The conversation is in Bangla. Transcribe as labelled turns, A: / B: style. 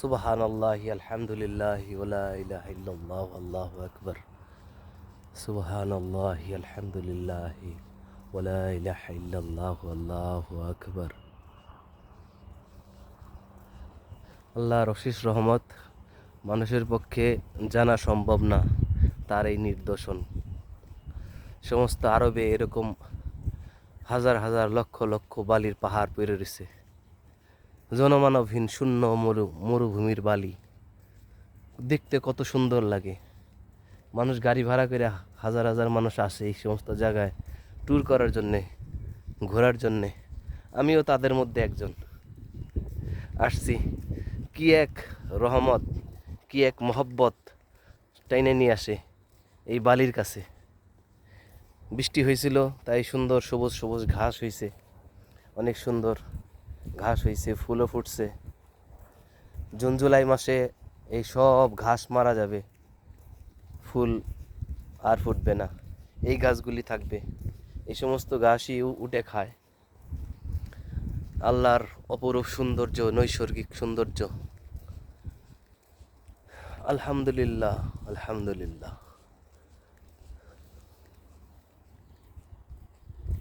A: সুবাহান আল্লাহ আলহামদুলিল্লাহ ইলাহা ইল্লাল্লাহ আল্লাহু আকবার। সুবাহান আল্লাহ আলহামদুলিল্লাহ ওলা ইলাহা আল্লাহু আকবার। আল্লাহর অশেষ রহমত মানুষের পক্ষে জানা সম্ভব না তার এই নির্দশন সমস্ত আরবে এরকম হাজার হাজার লক্ষ লক্ষ বালির পাহাড় পেরে রয়েছে। জনমানবহীন শূন্য মরু, মরুভূমির বালি। দেখতে কত সুন্দর লাগে। মানুষ গাড়ি ভাড়া করে হাজার হাজার মানুষ আসে এই সমস্ত জায়গায় ট্যুর করার জন্যে, ঘোরার জন্যে। আমিও তাদের মধ্যে একজন। আসছি। কি এক রহমত, কি এক মহব্বত টাইনে নিয়ে আসে এই বালির কাছে। বৃষ্টি হয়েছিল, তাই সুন্দর সবুজ সবুজ ঘাস হয়েছে। অনেক সুন্দর। ঘাস হয়েছে ফুলও ফুটছে। জুন, জুলাই মাসে এই সব ঘাস মারা যাবে। ফুল আর ফুটবে না। এই গাছগুলি থাকবে। এই সমস্ত ঘাসই উঠে খায়। আল্লাহর অপরূপ সৌন্দর্য, নৈসর্গিক সৌন্দর্য। আলহামদুলিল্লাহ আলহামদুলিল্লাহ।